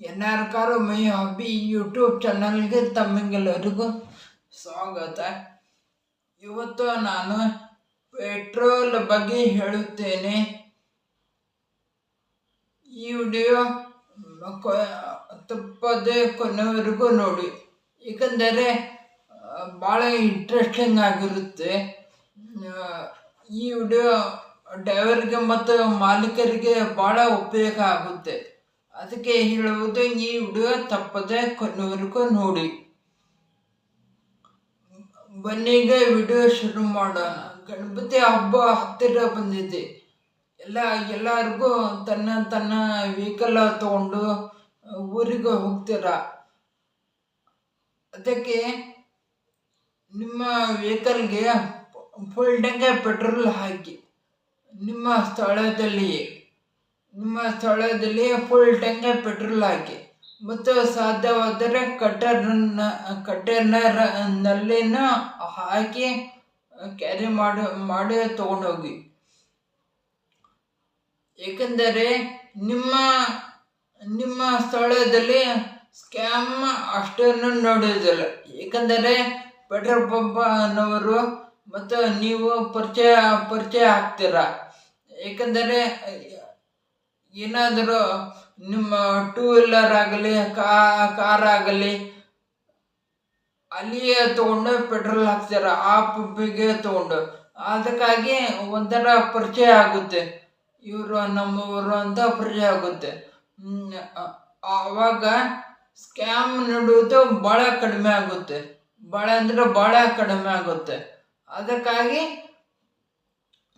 ಎನ್ಆರ್ಕಾರು my hobby YouTube ಚಾನಲ್ಗೆ ತಮಗೆಲ್ಲರಿಗೂ ಸ್ವಾಗತ. ಇವತ್ತು ನಾನು ಪೆಟ್ರೋಲ್ ಬಗ್ಗೆ ಹೇಳುತ್ತೇನೆ. ಈ ವಿಡಿಯೋ ತಪ್ಪದೆ ಕೊನೆವರೆಗೂ ನೋಡಿ. ಏಕೆಂದರೆ ಭಾಳ ಇಂಟ್ರೆಸ್ಟಿಂಗ್ ಆಗಿರುತ್ತೆ. ಈ ವಿಡಿಯೋ ಡ್ರೈವರ್ಗೆ ಮತ್ತು ಮಾಲೀಕರಿಗೆ ಭಾಳ ಉಪಯೋಗ ಆಗುತ್ತೆ. ಅದಕ್ಕೆ ಹೇಳುವುದು, ಈ ವಿಡಿಯೋ ತಪ್ಪದೆ ಕೊನೆವರೆಗೂ ನೋಡಿ. ಬನ್ನೀಗ ವಿಡಿಯೋ ಶುರು ಮಾಡೋಣ. ಗಣಪತಿ ಹಬ್ಬ ಹತ್ತಿರ ಬಂದಿದೆ. ಎಲ್ಲ, ಎಲ್ಲರಿಗೂ ತನ್ನ ತನ್ನ ವೆಹಿಕಲ್ ತಗೊಂಡು ಊರಿಗೆ ಹೋಗ್ತೀರ? ಅದಕ್ಕೆ ನಿಮ್ಮ ವೆಹಿಕಲ್ಗೆ ಫುಲ್ ಟ್ಯಾಂಕ್ ಪೆಟ್ರೋಲ್ ಹಾಕಿ. ನಿಮ್ಮ ಸ್ಥಳದಲ್ಲಿ ನಿಮ್ಮ ಸ್ಥಳದಲ್ಲಿ ಫುಲ್ ಟ್ಯಾಂಕ್ ಪೆಟ್ರೋಲ್ ಹಾಕಿ. ಮತ್ತು ಸಾಧ್ಯವಾದರೆ ಕಟ್ಟರ್ನ ಕಟ್ಟರ್ನಲ್ಲಿನ ಹಾಕಿ ಕ್ಯಾರಿ ಮಾಡಿ ಮಾಡಿ ತಗೊಂಡೋಗಿ. ಏಕೆಂದರೆ ನಿಮ್ಮ ನಿಮ್ಮ ಸ್ಥಳದಲ್ಲಿ ಸ್ಕ್ಯಾಮ್ ಅಷ್ಟನ್ನು ನೋಡುವುದಿಲ್ಲ. ಏಕೆಂದರೆ ಪೆಟ್ರೋಲ್ ಪಂಪ್ನವರು ಮತ್ತು ನೀವು ಪರಿಚಯ ಪರಿಚಯ ಆಗ್ತೀರ? ಏಕೆಂದರೆ ಏನಾದರೂ ನಿಮ್ಮ ಟೂ ವೀಲರ್ ಆಗಲಿ ಕಾರ್ ಆಗಲಿ, ಅಲ್ಲಿಯೇ ತಗೊಂಡು ಪೆಟ್ರೋಲ್ ಹಾಕ್ತಾರೆ ಆ ಪಂಪಿಗೆ ತಗೊಂಡು. ಅದಕ್ಕಾಗಿ ಒಂಥರ ಪರಿಚಯ ಆಗುತ್ತೆ. ಇವರು ನಮ್ಮವರು ಅಂತ ಪರಿಚಯ ಆಗುತ್ತೆ. ಆವಾಗ ಸ್ಕ್ಯಾಮ್ ನಡೆಯೋದು ಭಾಳ ಕಡಿಮೆ ಆಗುತ್ತೆ. ಭಾಳ ಅಂದರೆ ಭಾಳ ಕಡಿಮೆ ಆಗುತ್ತೆ. ಅದಕ್ಕಾಗಿ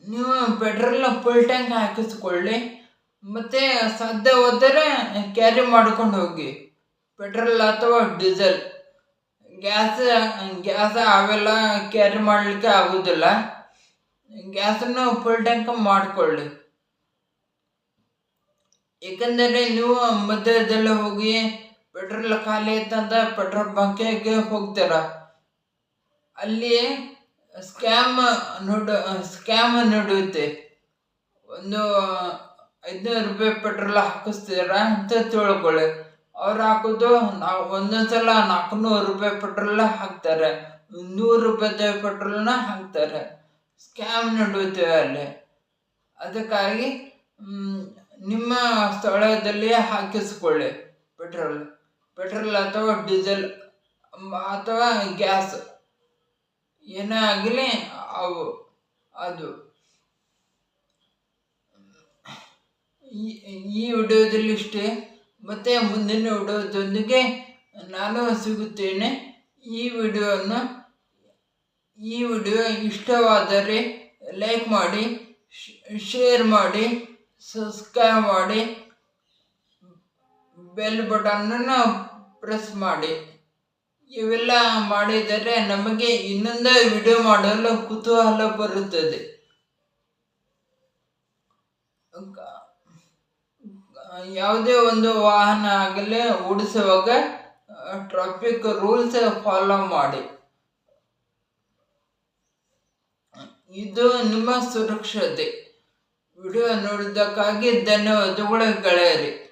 ನೀವು ಪೆಟ್ರೋಲ್ನ ಫುಲ್ ಟ್ಯಾಂಕ್ ಹಾಕಿಸ್ಕೊಳ್ಳಿ. ಮತ್ತು ಸಾಧ್ಯವಾದರೆ ಕ್ಯಾರಿ ಮಾಡ್ಕೊಂಡು ಹೋಗಿ. ಪೆಟ್ರೋಲ್ ಅಥವಾ ಡೀಸೆಲ್. ಗ್ಯಾಸ್ ಗ್ಯಾಸ್ ಅವೆಲ್ಲ ಕ್ಯಾರಿ ಮಾಡಲಿಕ್ಕೆ ಆಗೋದಿಲ್ಲ. ಗ್ಯಾಸನ್ನು ಫುಲ್ ಟ್ಯಾಂಕ್ ಮಾಡಿಕೊಳ್ಳಿ. ಏಕೆಂದರೆ ನೀವು ಮಧ್ಯದಲ್ಲಿ ಹೋಗಿ ಪೆಟ್ರೋಲ್ ಖಾಲಿ ಆಯ್ತಂತ ಪೆಟ್ರೋಲ್ ಬಂಕಿಗೆ ಹೋಗ್ತೀರ? ಅಲ್ಲಿ ಸ್ಕ್ಯಾಮ್ ನೋಡ ಸ್ಕ್ಯಾಮ್ ನಡೆಯುತ್ತೆ. ಒಂದು ಐದುನೂರು ರೂಪಾಯಿ ಪೆಟ್ರೋಲ್ ಹಾಕಿಸ್ತೀರ ಅಂತ ತಿಳ್ಕೊಳ್ಳಿ. ಅವ್ರು ಹಾಕೋದು ನಾವು ಒಂದೊಂದು ಸಲ ನಾಲ್ಕುನೂರು ರೂಪಾಯಿ ಪೆಟ್ರೋಲ್ ಹಾಕ್ತಾರೆ. ನೂರು ರೂಪಾಯಿ ಪೆಟ್ರೋಲ್ನ ಹಾಕ್ತಾರೆ. ಸ್ಕ್ಯಾಮ್ ನಡೆಯುತ್ತೆ ಅಲ್ಲಿ. ಅದಕ್ಕಾಗಿ ನಿಮ್ಮ ಸ್ಥಳದಲ್ಲಿ ಹಾಕಿಸ್ಕೊಳ್ಳಿ ಪೆಟ್ರೋಲ್. ಪೆಟ್ರೋಲ್ ಅಥವಾ ಡೀಸೆಲ್ ಅಥವಾ ಗ್ಯಾಸ್. ಏನೇ ಆಗಲಿ ಅವು, ಅದು. ಈ ಈ ವಿಡಿಯೋದಲ್ಲಿ ಇಷ್ಟೇ ಮತ್ತೆ ಮುಂದಿನ ವಿಡಿಯೋದೊಂದಿಗೆ ನಾನು ಸಿಗುತ್ತೇನೆ. ಈ ವಿಡಿಯೋವನ್ನು ಈ ವಿಡಿಯೋ ಇಷ್ಟವಾದರೆ ಲೈಕ್ ಮಾಡಿ ಶೇರ್ ಮಾಡಿ, ಸಬ್ಸ್ಕ್ರೈಬ್ ಮಾಡಿ, ಬೆಲ್ ಬಟನನ್ನು ಪ್ರೆಸ್ ಮಾಡಿ. ಇವೆಲ್ಲ ಮಾಡಿದರೆ ನಮಗೆ ಇನ್ನೊಂದು ವಿಡಿಯೋ ಮಾಡಲು ಕುತೂಹಲ ಬರುತ್ತದೆ. ಯಾವುದೇ ಒಂದು ವಾಹನ ಆಗಲಿ, ಓಡಿಸುವಾಗ ಟ್ರಾಫಿಕ್ ರೂಲ್ಸ್ ಫಾಲೋ ಮಾಡಿ. ಇದು ನಿಮ್ಮ ಸುರಕ್ಷತೆ. ವಿಡಿಯೋ ನೋಡಿದ್ದಕ್ಕಾಗಿ ಧನ್ಯವಾದಗಳು ಗೆಳೆಯರಿ.